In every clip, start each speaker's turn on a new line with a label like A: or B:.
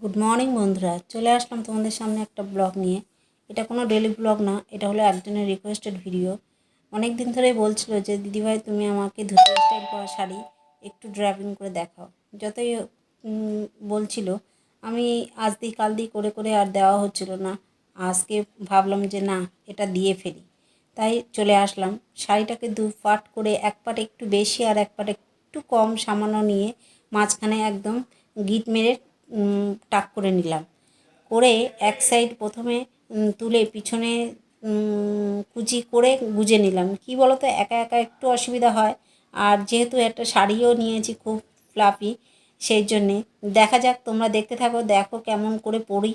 A: Good morning বন্ধুরা। চলে আসলাম তোমাদের সামনে একটা ব্লগ নিয়ে। এটা কোনো ডেলি ব্লগ না, এটা হলো একজনের রিকোয়েস্টেড ভিডিও অনেক দিন ধরেই বলছিল যে, দিদিভাই, তুমি আমাকে ধুতি স্টাইল করা শাড়ি একটু ড্রাইভিং করে দেখাও। যতই বলছিল, আমি আজ দিই কাল দিই করে করে আর দেওয়া হচ্ছিল না। আজকে ভাবলাম যে, না, এটা দিয়ে ফেলি। তাই চলে আসলাম। শাড়িটাকে দু পাট করে, এক পাট একটু বেশি আর এক পাট একটু কম সামান্য নিয়ে মাঝখানে একদম গিট মেরে টাক করে নিলাম। করে এক সাইড প্রথমে তুলে পিছনে কুচি করে গুজে নিলাম। কি বলো তো একা একা একটু অসুবিধা হয়। আর যেহেতু একটা শাড়িও নিয়েছি খুব ফ্লাফি সেই জন্যে। দেখা যাক, তোমরা দেখতে থাকো, দেখো কেমন করে পরি।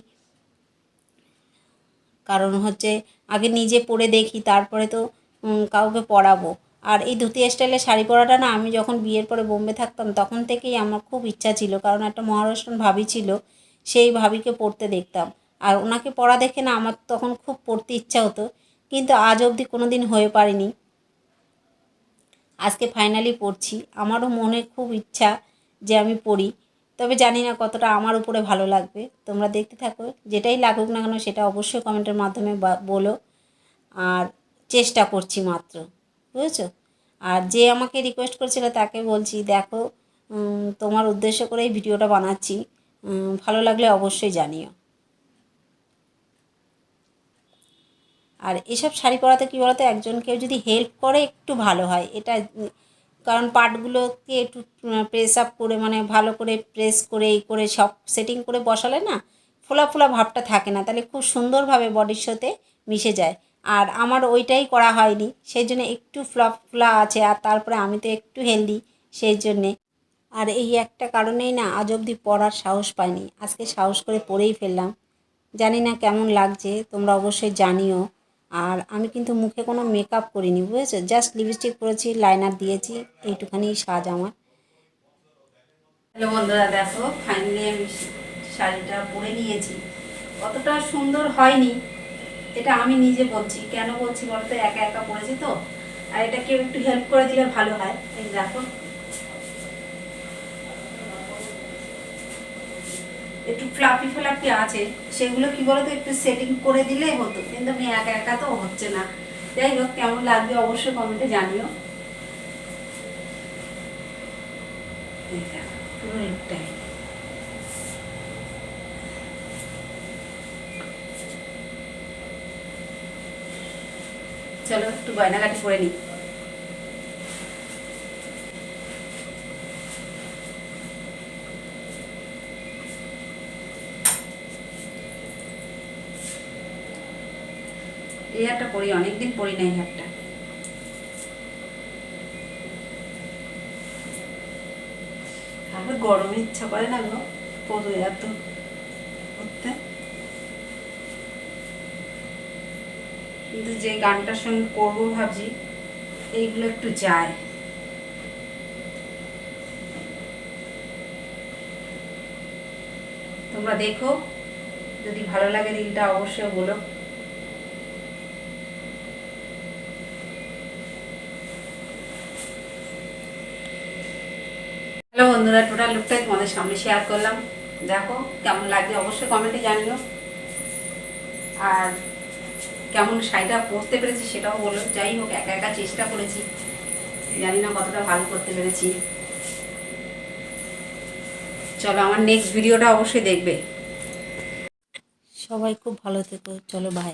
A: কারণ হচ্ছে, আগে নিজে পরে দেখি, তারপরে তো কাউকে পরাবো। আর এই ধুতি স্টাইলের শাড়ি পরাটা না আমি যখন বিয়ের পরে বোম্বে থাকতাম তখন থেকেই আমার খুব ইচ্ছা ছিল। কারণ একটা মহারাষ্ট্রন ভাবি ছিল, সেই ভাবিকে পড়তে দেখতাম। আর ওনাকে পড়া দেখে না আমার তখন খুব পরতে ইচ্ছা হতো। কিন্তু আজ অবধি কোনো দিন হয়ে পারেনি। আজকে ফাইনালি পড়ছি আমারও মনে খুব ইচ্ছা যে আমি পড়ি তবে জানি না কতটা আমার উপরে ভালো লাগবে। তোমরা দেখতে থাকো। যেটাই লাগুক না কেন সেটা অবশ্যই কমেন্টের মাধ্যমে বলো। আর চেষ্টা করছি মাত্র। বুঝেছ? আর যে আমাকে রিকোয়েস্ট করেছিল তাকে বলছি, দেখো তোমার উদ্দেশ্য করেই ভিডিওটা বানাচ্ছি। ভালো লাগলে অবশ্যই জানিও। আর এসব শাড়ি পরাতে কী বলতো, একজন কেউ যদি হেল্প করে একটু ভালো হয়। এটা, কারণ পাটগুলোকে একটু প্রেস আপ করে মানে ভালো করে প্রেস করে, এই করে সব সেটিং করে বসালে না, ফোলা ফোলা ভাবটা থাকে না। তাহলে খুব সুন্দরভাবে বডির সাথে মিশে যায়। আর আমার ওইটাই করা হয়নি। সেই জন্য একটু ফ্লপ ফ্লা আছে আর তারপরে আমি তো একটু হেলদি সেই জন্যে। আর এই একটা কারণেই না আজ অবধি পড়ার সাহস পাইনি। আজকে সাহস করে পড়েই ফেললাম। জানি না কেমন লাগছে, তোমরা অবশ্যই জানিও। আর আমি কিন্তু মুখে কোনো মেকআপ করিনি, বুঝেছ? জাস্ট লিপস্টিক করেছি লাইনার দিয়েছি, এইটুখানি সাজ আমার। হ্যালো বন্ধুরা, দেখো ফাইনালি আমি শাড়িটা পরে নিয়েছি। অতটা সুন্দর হয়নি এটা আমি নিজে বলছি। কেন বলছি বলতো? একা একা পড়েছি তো। আর এটা কেউ একটু হেল্প করে দিলে ভালো হয়। এই দেখো। একটু ফ্লাপি ফ্লাপি আছে। সেগুলো কি বলতো? একটু সেটিং করে দিলে হতো। কিন্তু আমি একা একা তো হচ্ছে না। যাই হোক, কেমন লাগবে অবশ্যই কমেন্টে জানিও। পুরো এটাই চলো, একটু গয়নাগাটি করে নিই এই হারটা পরি, অনেকদিন পরি না এই হারটা। আর গরমে ইচ্ছা করে না গো, পরে এত করতে কিন্তু যে গানটার সঙ্গে করব ভাবছি, এইগুলো একটু যায়। তোমরা দেখো, যদি ভালো লাগে রিলটা অবশ্যই বলো। হ্যালো বন্ধুরা টোটাল লুকটাই তোমাদের সামনে শেয়ার করলাম। দেখো, কেমন লাগছে অবশ্যই কমেন্টে জানিও। আর কেমন শাড়িটা পরতে পেরেছি সেটাও বলো। যাই হোক, একা একা চেষ্টা করেছি। জানি না কতটা ভালো করতে পেরেছি। চলো, আমার নেক্সট ভিডিওটা অবশ্যই দেখবে। সবাই খুব ভালো থেকো। চলো বাই